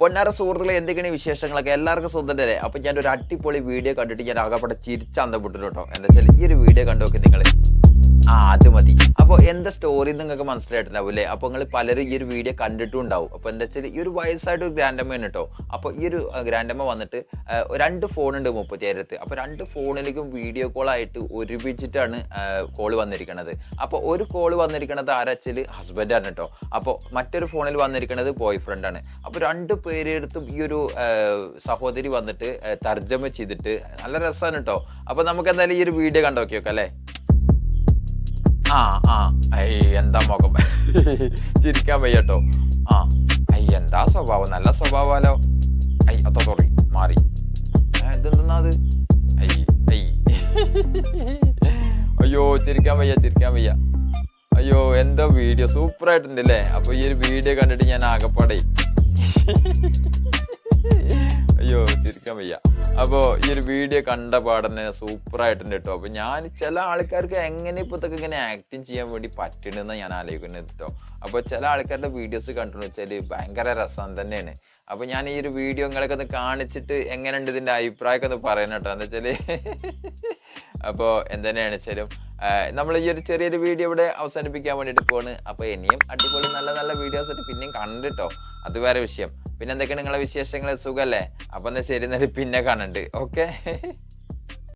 പൊന്നാര സുഹൃത്തുക്കളെ എന്തൊക്കെയാണ് വിശേഷങ്ങളൊക്കെ? എല്ലാവർക്കും സ്വന്തല്ലേ അപ്പൊ ഞാൻ ഒരു അടിപൊളി വീഡിയോ കണ്ടിട്ട് ഞാൻ ആകെപ്പെടെ ചിരിച്ചന്തപ്പെട്ടു കേട്ടോ. എന്താ വെച്ചാൽ ഈ ഒരു വീഡിയോ കണ്ടു നോക്കി നിങ്ങൾ ആ അത് മതി. അപ്പോൾ എന്താ സ്റ്റോറി നിങ്ങൾക്ക് മനസ്സിലായിട്ടുണ്ടാവും അല്ലേ അപ്പോൾ നിങ്ങൾ പലരും ഈ ഒരു വീഡിയോ കണ്ടിട്ടും ഉണ്ടാവും അപ്പോൾ എന്താ വെച്ചാൽ ഈ ഒരു വയസ്സായിട്ട് ഒരു ഗ്രാൻഡമ്മ കേട്ടോ അപ്പോൾ ഈ ഒരു ഗ്രാൻഡമ്മ വന്നിട്ട് രണ്ട് ഫോൺ ഉണ്ട് മുപ്പത്തിയായിരത്ത്. അപ്പോൾ രണ്ട് ഫോണിലേക്കും വീഡിയോ കോൾ ആയിട്ട് ഒരുമിച്ചിട്ടാണ് കോൾ വന്നിരിക്കുന്നത് അപ്പോൾ ഒരു കോൾ വന്നിരിക്കുന്നത് ആരാച്ചാൽ ഹസ്ബൻഡാണ് കേട്ടോ അപ്പോൾ മറ്റൊരു ഫോണിൽ വന്നിരിക്കുന്നത് ബോയ് ഫ്രണ്ടാണ് അപ്പോൾ രണ്ട് പേരെടുത്തും ഈ ഒരു സഹോദരി വന്നിട്ട് തർജമ ചെയ്തിട്ട് നല്ല രസമാണ് കേട്ടോ അപ്പോൾ നമുക്ക് എന്തായാലും ഈ ഒരു വീഡിയോ നോക്കാം അല്ലേ? ആ ആ. ഐ എന്താ മുഖം? ചിരിക്കാൻ വയ്യട്ടോ. ആ. അയ്യ എന്താ സ്വഭാവം? നല്ല സ്വഭാവമല്ലോ അയ്യ അതോ സോറി മാറി. ഇതെന്തെന്നാ അത്? ഐ ഐ. അയ്യോ ചിരിക്കാൻ വയ്യ ചിരിക്കാൻ വയ്യ. അയ്യോ എന്താ വീഡിയോ സൂപ്പർ ആയിട്ടുണ്ട് അല്ലേ അപ്പൊ ഈ ഒരു വീഡിയോ കണ്ടിട്ട് ഞാൻ ആകപ്പാടെ. അയ്യോ വയ്യ. അപ്പോൾ ഈ ഒരു വീഡിയോ കണ്ട സൂപ്പർ ആയിട്ടുണ്ട് കേട്ടോ അപ്പോൾ ഞാൻ ചില ആൾക്കാർക്ക് എങ്ങനെ ഇപ്പോഴത്തേക്ക് ഇങ്ങനെ ആക്ടിങ് ചെയ്യാൻ വേണ്ടി പറ്റണമെന്ന് ഞാൻ ആലോചിക്കുന്നത് കേട്ടോ അപ്പോൾ ചില ആൾക്കാരുടെ വീഡിയോസ് കണ്ടിട്ട് വെച്ചാൽ ഭയങ്കര രസം തന്നെയാണ്. അപ്പോൾ ഞാൻ ഈ ഒരു വീഡിയോ നിങ്ങളൊക്കെ ഒന്ന് കാണിച്ചിട്ട് എങ്ങനെയുണ്ട് ഇതിന്റെ അഭിപ്രായമൊക്കെ ഒന്ന് പറയണം കേട്ടോ എന്താ വെച്ചാൽ അപ്പോൾ എന്തെന്നെയാണ് വെച്ചാലും നമ്മൾ ഈ ഒരു ചെറിയൊരു വീഡിയോ ഇവിടെ അവസാനിപ്പിക്കാൻ വേണ്ടിയിട്ട് പോണ്. അപ്പോൾ ഇനിയും അടിപൊളി നല്ല നല്ല വീഡിയോസ് ആയിട്ട് പിന്നെയും കണ്ടിട്ടോ അത് വേറെ വിഷയം. പിന്നെ എന്തൊക്കെയാണ് നിങ്ങളെ വിശേഷങ്ങൾ സുഖല്ലേ? അപ്പൊ എന്നാ ശരി എന്നാൽ പിന്നെ കാണണ്ട്. ഓക്കെ?